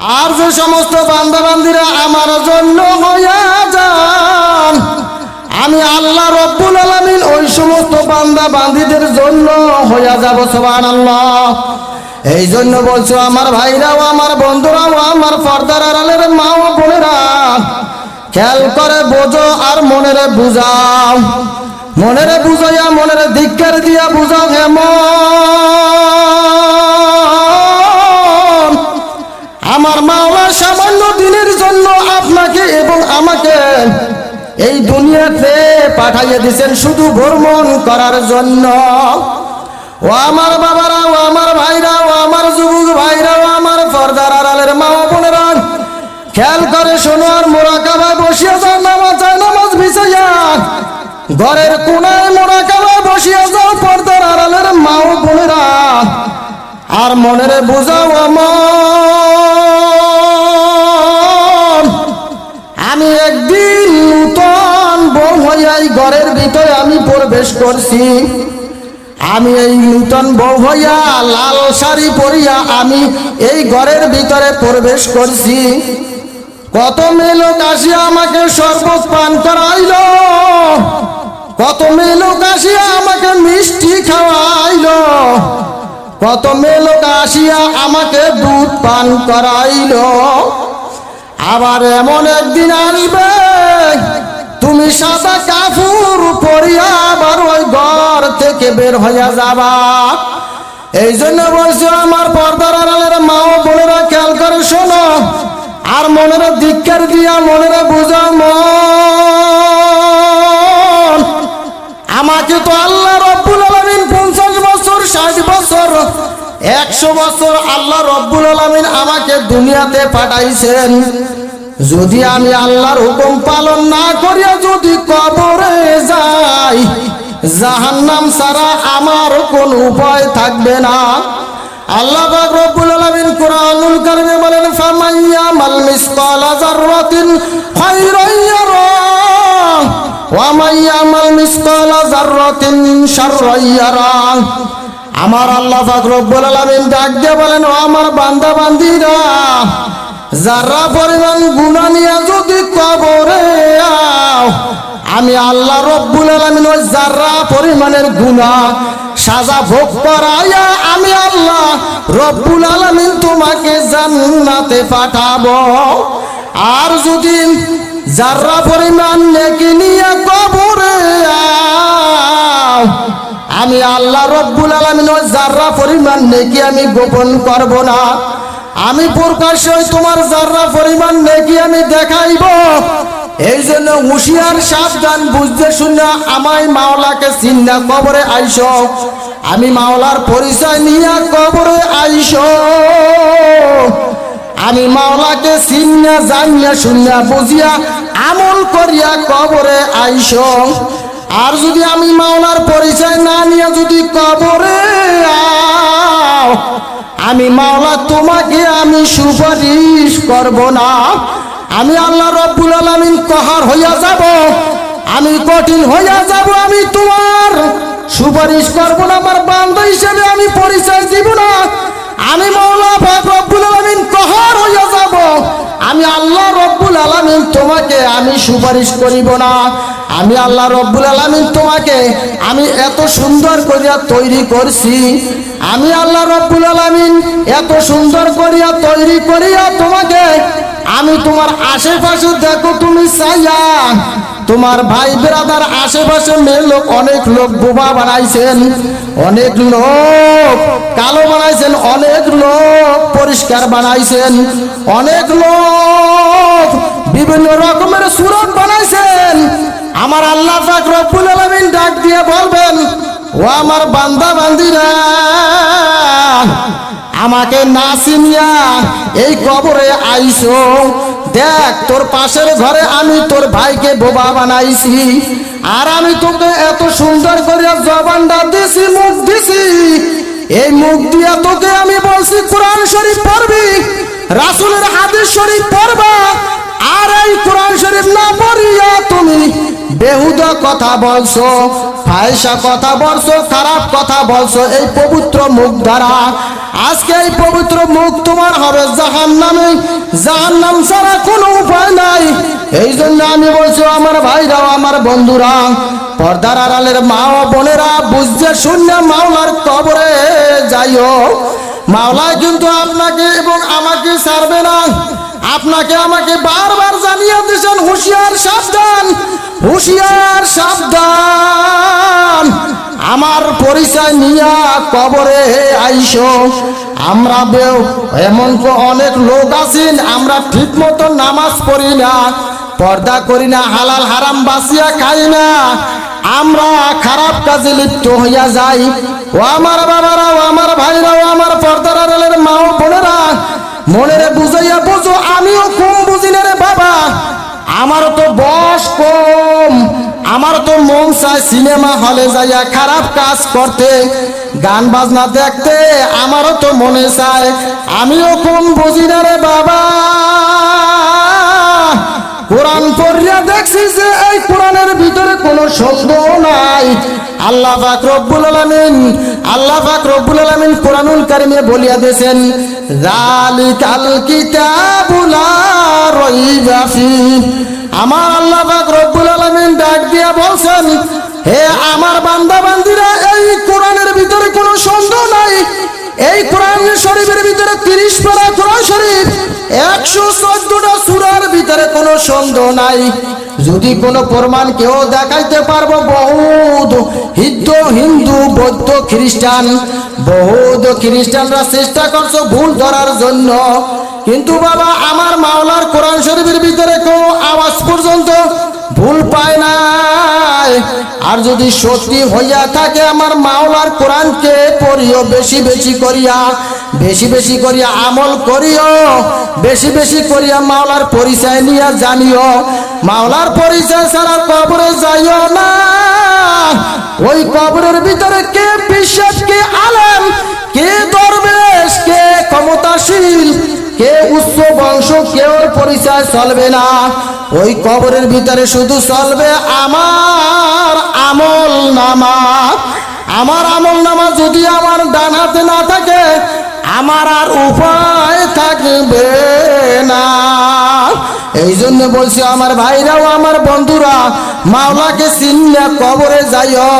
আর যে সমস্ত বান্দাবান্দিরা আমার জন্য হইয়া যান, আমি আল্লাহ রব্বুল আলামিন ওই সমস্ত বান্দা বান্দিদের জন্য হইয়া যাব সোবান আল্লাহ এই জন্য বলছো, আমার ভাইরাও, আমার বন্ধুরাও, আমার পর্দার আড়ালের মা ও বোনেরা, খেয়াল করে, বোঝো আর মনেরে বুঝাও। মনেরে বুঝাইয়া, মনেরে ধিক্কার দিয়া বুঝাও এমন সামান্য দিনের জন্য আপনাকে এবং আমাকে এই দুনিয়াতে পাঠাইয়ে দিয়েছেন শুধু ভ্রমণ করার জন্য। ও আমার বাবারা, ও আমার ভাইরা, ও আমার যুবক ভাইরা, ও আমার পর্দার আড়ালের মা বোনেরা, খেয়াল করে শোনো আর মোরাকাবায় বসিয়া যাও, নামাজ নামাজ বিছাইয়া। ঘরের কোনায় মোরাকাবায় বসিয়া যাও পর্দার আড়ালের মা বোনেরা। আর মনের বোঝাও আমার আমি একদিন নূতন বউ হইয়াই ঘরের ভিতরে আমি প্রবেশ করছি। আমি এই নূতন বউ হইয়া লাল শাড়ি পরিয়া আমি এই ঘরের ভিতরে প্রবেশ করছি। কত মেলোক আসিয়া আমাকে শরবত পান করাইল। কত মেলোক আসিয়া আমাকে মিষ্টি খাওয়াইল। কত মেলোক আসিয়া আমাকে দুধ পান করাইল। আবার এমন একদিন আনিবে, তুমি সাদা কাপুর পরিয়া আবার ওই ঘর থেকে বের হইয়া যাবা। এই জন্য বলছি, আমার পর্দার আড়ালের মা ও বোনেরা খেয়াল করে শোনো, আর মনের ধিক্কার দিয়া মনের বুঝা মন। আমাকে তো আল্লাহ রব্বুল আলমিন পঞ্চাশ বছর, ষাট বছর, একশো বছর আল্লাহ রব্বুল আলমিন আমাকে দুনিয়াতে পাঠাইছেন। যদি আমি আল্লাহর হুকুম পালন না করিয়া যদি কবরে যাই, জাহান্নাম ছাড়া আমার কোন উপায় থাকবে না। আল্লাহ পাক রব্বুল আলামিন কোরআনুল কারিমে বলেন, ফামাইয়া মাল মিসকালা যাররাতিন খায়রান ইয়ারা, ওয়া মাইয়া মাল মিসকালা যাররাতিন শাররান ইয়ারা। আমার আল্লাহ পাক রব্বুল আলামিন ডাক দিয়ে বলেন, ও আমার বান্দা বান্দিরা যারা পরিমাণ গুণা নিয়ে যদি কবরে আমি আল্লাহ রব্বুল আলামিন ওই যারা পরিমাণের গুণা সাজা ভোগ করাইয়া আমি আল্লাহ রব্বুল আলামিন তোমাকে জান্নাতে পাঠাবো। আর যদি যারা পরিমাণ নেকি নিয়ে কবরে আমি আল্লাহ রব্বুল আলামিন ওই যারা পরিমাণ নেকি আমি গোপন করব না। আমি প্রকাশ্যে তোমার যারা পরিমাণ নেকি আমি দেখাইব। এই জন্য হুশিয়ার, সাবধান, বুঝতে শুনে আমায় মাওলাকে চিন্না কবরে আইস। আমি মাওলার পরিচয় নিয়ে কবরে আইস। আমি মাওলাকে চিন্না জানিয়া শুনিয়া, বুঝিয়া, আমল করিয়া কবরে আইস। আর যদি আমি মাওলার পরিচয় না নিয়ে যদি কবরে আমি মাওলা, তোমাকে আমি সুপারিশ করব না। আমি আল্লাহ রব্বুল আলামিন কহার হইয়া যাব, আমি কঠিন হইয়া যাব, আমি তোমার সুপারিশ করব না। আমার বান্ধব হিসেবে আমি পরিচয় দিব না। আমি মাওলা রব্বুল আলামিন কহার হইয়া যাব, আমি আল্লাহ রব্বুল আলামিন তোমাকে আমি সুপারিশ করিব না। আমি আল্লাহ রব্বুল আলামিন তোমাকে আমি এত সুন্দর করিয়া তৈরি করছি। আমি আল্লাহ রব্বুল আলামিন এত সুন্দর করিয়া তৈরি করিয়া তোমাকে আমি তোমার আশেপাশে দেখো তুমি চাইয়া তোমার ভাই বেরাদার আশেপাশে মেয়ে লোক, অনেক লোক বোবা বানাইছেন, অনেক লোক কালো বানাইছেন, অনেক লোক পরিষ্কার বানাইছেন, অনেক লোক বিভিন্ন রকমের সুরত বানাইছেন। আমার আল্লাহ পাক রব্বুল আলামিন ডাক দিয়ে বলবেন, ও আমার বান্দা বান্দিরা, আমাকে না চিনিয়া এই কবরে আইসো। দেখ, তোর পাশের ঘরে আমি তোর ভাইকে বোবা বানাইছি। আর আমি তোকে এত সুন্দর করে জবানটা দিছি, মুখ দিছি। এই মুখ দিয়া তোকে আমি বলছি, কোরআন শরীফ পড়বি, রাসুলের হাদিস শরীফ পড়বা, আর এই কোরআন শরীফ না বেহুদা কথা বলছো, ফায়সা কথা বলছো, খারাপ কথা বলছো, এই পবিত্র মুখ দ্বারা। আজকে এই পবিত্র মুখ তোমার হবে জাহান নামে জাহান নাম ছাড়া কোনো উপায় নাই। এই জন্য আমি বলছি, আমার ভাইরাও, আমার বন্ধুরা, পর্দার আড়ালের মা ও বোনেরা বুঝতে শূন্য মাওলার কবরে যাইও। মাওলা কিন্তু আপনাকে এবং আমাকে ছাড়বে না। আপনাকে আমাকে বারবার জানিয়ে দিয়েছেন, হুঁশিয়ার সাবধান হুঁশিয়ার সাবধান। আমার পরিচয় নিয়া কবরে আইসো। আমরা এমন অনেক লোক আছেন, আমরা ঠিক মতো নামাজ পড়ি না, পর্দা করি না, হালাল হারাম বাসিয়া খাই না। আমরা খারাপ কাজে লিপ্ত হইয়া যাই। ও আমার বাবারা ও আমার ভাইরা ও আমার পর্দার মা ও বোনেরা, মনেরে আমারও তো বয়স কম। আমার তো মন চায় সিনেমা হলে যাইয়া খারাপ কাজ করতে। গান বাজনা দেখতে আমারও তো মনে চায়, আমিও কোন বুঝি না রে বাবা। কোরআন পড়িয়া দেখছি যে এই কোরআনের ভিতরে কোনো শব্দ নাই। আল্লাহ পাক রব্বুল আলামিন, আল্লাহ পাক রব্বুল আলামিন কোরআনুল কারিমে বলিয়া দিয়েছেন, যালিকাল কিতাবু লা রাইবা ফি। আমার আল্লাহ পাক রব্বুল আলামিন ডাক দিয়া বলছেন, হে আমার বান্দা বান্দিরা শরীফের ভিতরে তিরিশ পারা কোরআন শরীফ, একশো চোদ্দটা সুরার ভিতরে কোনো সন্দেহ নাই। যদি কোনো প্রমাণ কেউ দেখাইতে পারব, বহুত হিন্দু হিন্দু, বৌদ্ধ, খ্রিস্টান, বহুত খ্রিস্টানরা চেষ্টা করছ ভুল ধরার জন্য। কিন্তু বাবা, আমার মাওলার কোরআন শরীফের ভিতরে কোনো আর যদি সত্যি হইয়া থাকে আমার মাওলার কোরআনকে পড়িও, বেশি বেশি করিয়া, বেশি বেশি করিয়া আমল করিও, বেশি বেশি করিয়া মাওলার পরিচয় নিয়ে জানিও। মাওলার পরিচয় ছাড়া কবরে যাইও না। ওই কবরের ভিতরে কে বিশ্বাস, কে আলেম, কে দরবেশ, কে ক্ষমতাশীল, কে উচ্চ বংশ কেউ পরিচয় চলবে না। ওই কবরের ভিতরে শুধু চলবে আমার আমল নামা আমার আমল নামা যদি আমার ডান হাতে না থাকে, আমার আর উপায় থাকবে না। এই জন্য বলছি, আমার ভাইরাও, আমার বন্ধুরা, মাওলাকে চিন্না কবরে যাইও।